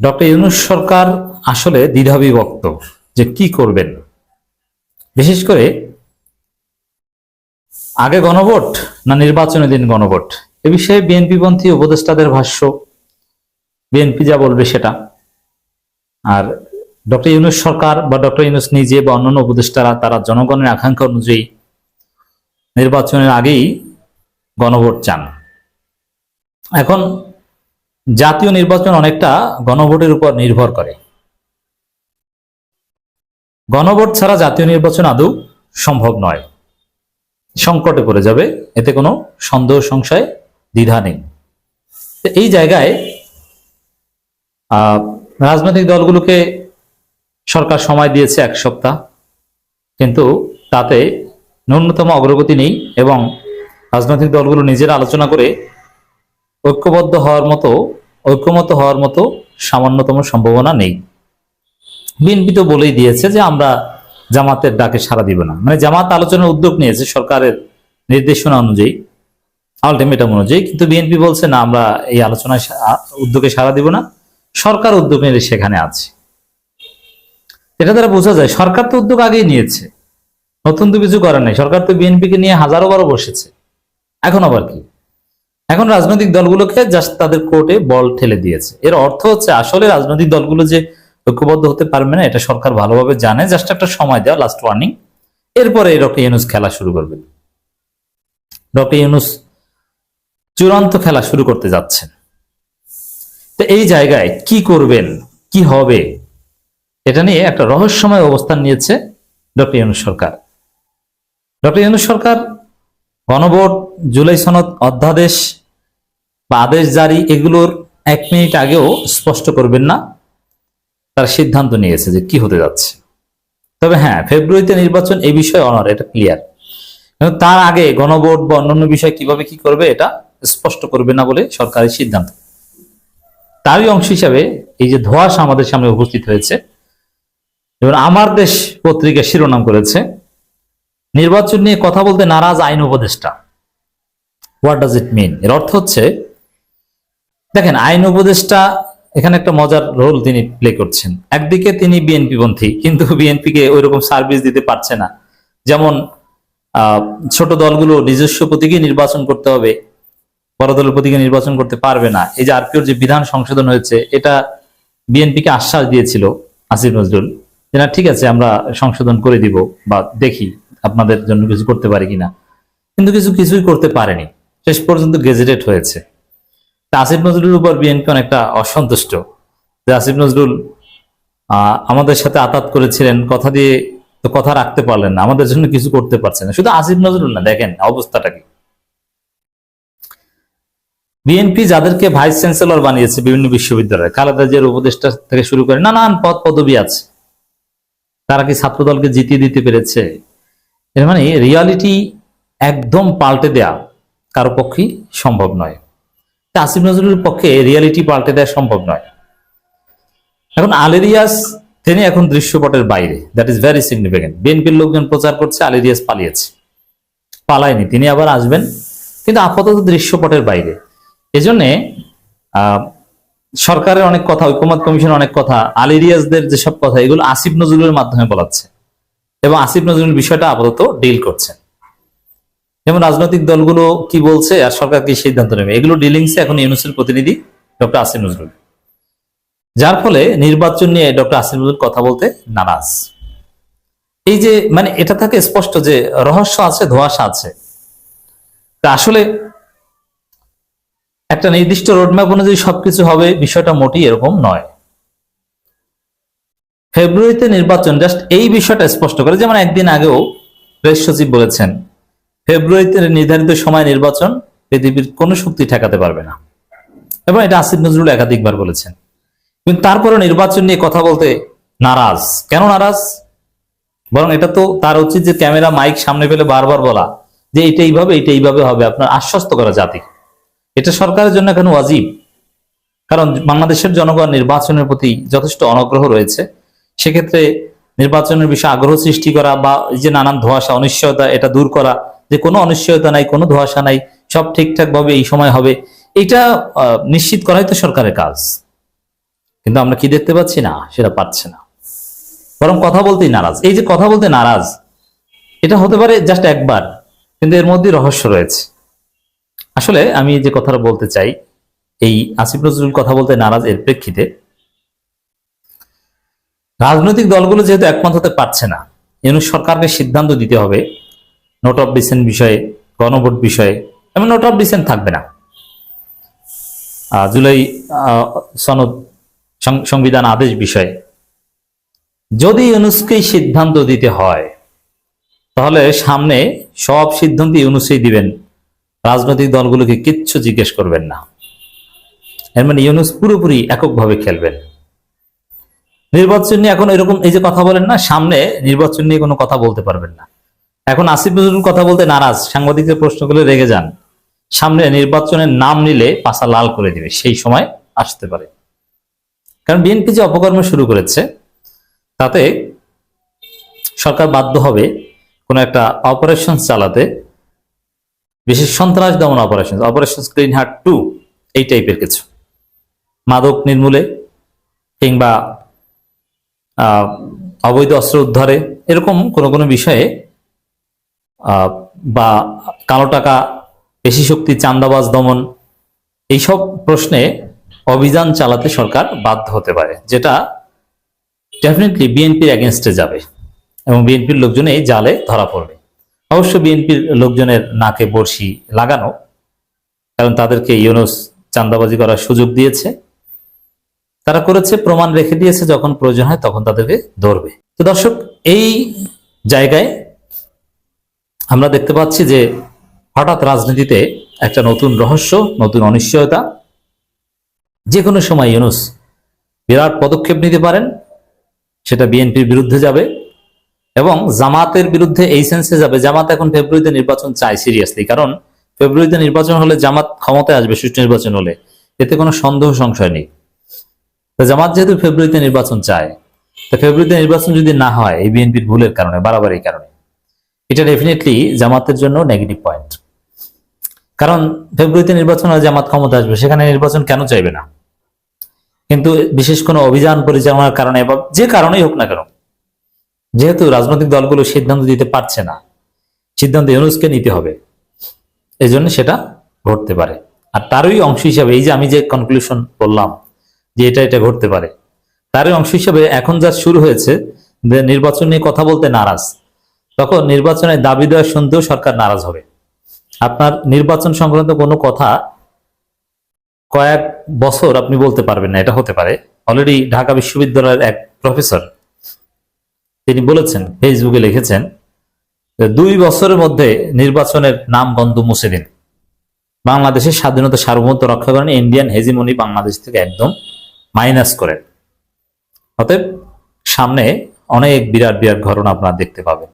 Doctor Yunus সরকার আসলে দ্বিধাবিভক্ত যে কি করবেন। বিশেষ করে আগে গণভোট না নির্বাচনের দিন গণভোট? এ বিষয়ে বিএনপিপন্থী উপদেষ্টাদের ভাষ্য। বিএনপি যা বলবে সেটা। আর ডক্টর ইউনুস সরকার বা ডক্টর ইউনুস নিজে বা অন্যান্য উপদেষ্টারা তারা জনগণের আকাঙ্ক্ষা অনুযায়ী নির্বাচনের আগেই গণভোট চান। এখন জাতীয় নির্বাচন অনেকটা গণভোটের উপর নির্ভর করে। গণভোট ছাড়া জাতীয় নির্বাচন আদৌ সম্ভব নয়। সংকটে পড়ে যাবে, এতে কোনো সন্দেহ, সংশয়, দ্বিধা নেই। এই জায়গায় রাজনৈতিক দলগুলোকে সরকার সময় দিয়েছে এক সপ্তাহ, কিন্তু তাতে ন্যূনতম অগ্রগতি নেই এবং রাজনৈতিক দলগুলো নিজেরা আলোচনা করে ঐক্যবদ্ধ হওয়ার মতো, ঐক্যমত হওয়ার মতো সামান্যতম সম্ভাবনা নেই। বিএনপি তো বলেই দিয়েছে যে আমরা জামাতের ডাকে সাড়া দিব না। মানে জামাত আলোচনার উদ্যোগ নিয়েছে সরকারের নির্দেশনা অনুযায়ী আলটিমেটাম অনুযায়ী। কিন্তু বিএনপি বলছে, না, আমরা এই আলোচনায় উদ্যোগে সাড়া দিব না। সরকার উদ্যোগ নিয়ে সেখানে আছে। এটা দ্বারা বোঝা যায়, সরকার তো উদ্যোগ আগেই নিয়েছে। নতুন তো কিছু করার নাই। সরকার তো বিএনপিকে নিয়ে হাজারো বারো বসেছে। এখন আবার কি? এখন রাজনৈতিক দলগুলোকে জাস্ট তাদের কোর্টে বল ঠেলে দিয়েছে। এর অর্থ হচ্ছে আসলে রাজনৈতিক দলগুলো যে ঐক্যবদ্ধ হতে পারবে না, এটা সরকার ভালোভাবে জানে। জাস্ট একটা সময় দেওয়া লাস্ট ওয়ার্নিং এরপরে ডক্টর ইউনুস খেলা শুরু করবে। ডক্টর ইউনুস চূড়ান্ত খেলা শুরু করতে যাচ্ছেন। তো এই জায়গায় কি করবেন, কি হবে, এটা নিয়ে একটা রহস্যময় অবস্থান নিয়েছে ডক্টর ইউনুস সরকার। ডক্টর ইউনুস সরকার গণভোট জুলাই সনদ অধ্যাদেশ বা আদেশ জারি এগুলোর এক মিনিট আগেও স্পষ্ট করবেন না। তার সিদ্ধান্ত নিয়েছে যে কি হতে যাচ্ছে। তবে হ্যাঁ ফেব্রুয়ারিতে নির্বাচন এই বিষয়ে অনর এটা ক্লিয়ার কিন্তু তার আগে গণভোট বা অন্যান্য বিষয় কীভাবে কি করবে এটা স্পষ্ট করবে না বলে সরকারের সিদ্ধান্ত। তারই অংশ হিসাবে এই যে ধোঁয়াশা আমাদের সামনে উপস্থিত হয়েছে, যেমন আমার দেশ পত্রিকা শিরোনাম করেছে নির্বাচন নিয়ে কথা বলতে নারাজ আইন উপদেষ্টা। হোয়াট ডাজ ইট মিন এর অর্থ হচ্ছে, দেখেন, আইন উপদেষ্টা এখানে একটা মজার রোল তিনি প্লে করছেন। একদিকে তিনি বিএনপি পন্থী, কিন্তু বিএনপি কে ওইরকম সার্ভিস দিতে পারছে না। যেমন ছোট দলগুলো নিজস্ব প্রতীকে নির্বাচন করতে হবে, বড় দলের প্রতীকে নির্বাচন করতে পারবে না। এই যে আরপিওর যে বিধান সংশোধন হয়েছে, এটা বিএনপি কে আশ্বাস দিয়েছিল, আসিফ নজরুল, যে না, ঠিক আছে, আমরা সংশোধন করে দিব বা দেখি। আপনাদের জন্য কিছু করতে পারি কিনা। কিন্তু কিছু কিছুই করতে পারেনি। শেষ পর্যন্ত গেজেটেড হয়েছে। আসিফ নজরুলের উপর বিএনপি অনেকটা অসন্তুষ্ট। যে আসিফ নজরুল আমাদের সাথে আতাত করেছিলেন, কথা দিয়ে তো কথা রাখতে পারলেন না, আমাদের জন্য কিছু করতে পারছেন না। শুধু আসিফ নজরুল না, দেখেন অবস্থাটা কি। বিএনপি যাদেরকে ভাইস চ্যান্সেলর বানিয়েছে বিভিন্ন বিশ্ববিদ্যালয়ে, খালেদা জিয়ার উপদেষ্টা থেকে শুরু করে নানান পদ পদবি আছে। তারা কি ছাত্র দলকে জিতিয়ে দিতে পেরেছে? এর মানে রিয়ালিটি একদম পাল্টে দেয়া কারও পক্ষেই সম্ভব নয়। তা আসিফ নজরুলের পক্ষে রিয়ালিটি পাল্টে দেওয়া সম্ভব নয়। এখন আলেরিয়াস তিনি এখন দৃশ্যপটের বাইরে। দ্যাট ইজ ভেরি সিগনিফিকেন্ট বিএনপির লোকজন প্রচার করছে, আলেরিয়াস পালিয়েছে। পালায়নি। তিনি আবার আসবেন, কিন্তু আপাতত দৃশ্যপটের বাইরে। এজন্যে সরকারের অনেক কথা, ঐক্যমত কমিশনের অনেক কথা, আলিরিয়াসদের যেসব কথা, এগুলো আসিফ নজরুলের মাধ্যমে বলাচ্ছে। এবং আসিফ নজরুল বিষয়টা আপাতত ডিল করছে যেমন রাজনৈতিক দলগুলো কি বলছে আর সরকার কি সিদ্ধান্ত নেবে? এগুলো ডিলিংসে এখন ইউনুসের প্রতিনিধি ডক্টর আসিফ নজরুল। যার ফলে নির্বাচন নিয়ে ডক্টর আসিফ নজরুল কথা বলতে নারাজ। এই যে মানে এটা থাকে স্পষ্ট যে রহস্য আছে, ধোঁয়াশা আছে। তা আসলে একটা নির্দিষ্ট রোডম্যাপ অনুযায়ী সবকিছু হবে, বিষয়টা মোটেই এরকম নয়। ফেব্রুয়ারিতে নির্বাচন জাস্ট এই বিষয়টা স্পষ্ট করে, যেমন একদিন আগেও প্রেস সচিব বলেছেন, ফেব্রুয়ারিতে নির্ধারিত সময় নির্বাচন পৃথিবীর কোনো শক্তি ঠেকাতে পারবে না। এবং এটা আসিফ নজরুল একাধিকবার বলেছেন। কিন্তু তারপরে নির্বাচন নিয়ে কথা বলতে নারাজ। কেন নারাজ? বরং এটা তো তার উচিত যে ক্যামেরা, মাইক সামনে ফেলে বারবার বলা যে এটা এইভাবে এটা এইভাবে হবে, আপনার আশ্বস্ত করা জাতি। এটা সরকারের জন্য এখন ওয়াজিব। কারণ বাংলাদেশের জনগণ নির্বাচনের প্রতি যথেষ্ট অনগ্রহ রয়েছে। সেক্ষেত্রে নির্বাচনের বিষয়ে আগ্রহ সৃষ্টি করা বা যে নানান ধোঁয়াশা, অনিশ্চয়তা, এটা দূর করা, যে কোনো অনিশ্চয়তা নাই, কোনো ধোঁয়াশা নাই, সব ঠিকঠাক ভাবে এই সময় হবে, এটা নিশ্চিত করাই তো সরকারের কাজ। কিন্তু আমরা কি দেখতে পাচ্ছি না, সেটা পাচ্ছে না। বরং কথা বলতেই নারাজ। এই যে কথা বলতে নারাজ, এটা হতে পারে জাস্ট একবার, কিন্তু এর মধ্যে রহস্য রয়েছে। আসলে আমি যে কথাটা বলতে চাই, এই আসিফ নজরুল কথা বলতে নারাজ এর প্রেক্ষিতে রাজনৈতিক দলগুলো যেহেতু একমত হতে পারছে না, ইউনুস সরকারকে সিদ্ধান্ত দিতে হবে, নোট অফ ডিসেন্ট বিষয়ে, গণভোট বিষয়ে, এবং নোট অফ ডিসেন্ট থাকবে না। জুলাই সনদ সংবিধান আদেশ বিষয়ে। যদি ইউনুসকেই সিদ্ধান্ত দিতে হয়, তাহলে সামনে সব সিদ্ধান্ত ইউনুসই দিবেন। রাজনৈতিক দলগুলোকে কিচ্ছু জিজ্ঞেস করবেন না। এর মানে ইউনুস পুরোপুরি এককভাবে খেলবেন। নির্বাচন নিয়ে এখন এরকম এই যে কথা বলেন না, সামনে নির্বাচন নিয়ে কোনো কথা বলতে পারবেন না। এখন আসিফ নজরুল কথা বলতে নারাজ, সাংবাদিকদের প্রশ্ন করলে রেগে যান। সামনে নির্বাচনের নাম নিলে পাশা লাল করে দিবে, সেই সময় আসতে পারে। কারণ বিএনপি যে অপকর্ম শুরু করেছে, তাতে সরকার বাধ্য হবে কোনো একটা অপারেশন চালাতে, বিশেষ সন্ত্রাস দমন operation operation screen heart two এই টাইপের কিছু। মাদক নির্মূলে কিংবা অবৈধ অস্ত্র উদ্ধারে এরকম কোনো কোনো বিষয়ে বা কালো টাকা পেশি শক্তি চান্দাবাজ দমন এইসব প্রশ্নে অভিযান চালাতে সরকার বাধ্য হতে পারে, যেটা ডেফিনেটলি বিএনপির এগেনস্টে যাবে এবং বিএনপির লোকজন এই জালে ধরা পড়বে। অবশ্য বিএনপির লোকজনের নাকে বড়শি লাগানো, কারণ তাদেরকে ইউনুস চান্দাবাজি করার সুযোগ দিয়েছে। তারা করেছে, প্রমাণ রেখে দিয়েছে, যখন প্রয়োজন হয় তখন তাদেরকে ধরবে। তো দর্শক, এই জায়গায় আমরা দেখতে পাচ্ছি যে হঠাৎ রাজনীতিতে একটা নতুন রহস্য, নতুন অনিশ্চয়তা যে কোনো সময় ইউনুস বিরাট পদক্ষেপ নিতে পারেন, সেটা বিএনপির বিরুদ্ধে যাবে এবং জামাতের বিরুদ্ধে এই সেন্সে যাবে। জামাত এখন ফেব্রুয়ারিতে নির্বাচন চায় সিরিয়াসলি কারণ ফেব্রুয়ারিতে নির্বাচন হলে জামাত ক্ষমতায় আসবে, সুষ্ঠু নির্বাচন হলে। এতে কোনো সন্দেহ, সংশয় নেই। জামাত যেহেতু ফেব্রুয়ারিতে নির্বাচন চায়, তো ফেব্রুয়ারিতে নির্বাচন যদি না হয়, এই বিএনপির ভুলের কারণে, বাড়াবাড়ির কারণে, এটা ডেফিনেটলি জামাতের জন্য নেগেটিভ পয়েন্ট কারণ ফেব্রুয়ারিতে নির্বাচন হলে জামাত ক্ষমতা আসবে, সেখানে নির্বাচন কেন চাইবে না? কিন্তু বিশেষ কোনো অভিযান পরিচালনার কারণে বা যে কারণেই হোক না কেন, যেহেতু রাজনৈতিক দলগুলো সিদ্ধান্ত দিতে পারছে না, সিদ্ধান্ত ইউনুসকে নিতে হবে এই জন্য সেটা ঘটতে পারে। আর তারই অংশ হিসাবে, এই যে আমি যে কনক্লুশন বললাম যে এটা এটা ঘটতে পারে। তারই অংশ হিসেবে এখন যা শুরু হয়েছে নির্বাচন নিয়ে কথা বলতে নারাজ। তখন নির্বাচনের দাবি দেওয়া শুনতেও সরকার নারাজ হবে। আপনার নির্বাচন সংক্রান্ত কোনো কথা কয়েক বছর আপনি বলতে পারবেন না, এটা হতে পারে। অলরেডি ঢাকা বিশ্ববিদ্যালয়ের এক প্রফেসর, তিনি বলেছেন, ফেসবুকে লিখেছেন দুই বছরের মধ্যে নির্বাচনের নাম গন্ধ মুছে দিন। বাংলাদেশের স্বাধীনতা সার্বভৌমত্ব রক্ষা করেন ইন্ডিয়ান হেজিমনি বাংলাদেশ থেকে একদম। মাইনাস করেন। অতএব সামনে অনেক বিরাট বিরাট ঘটনা আপনারা দেখতে পাবেন।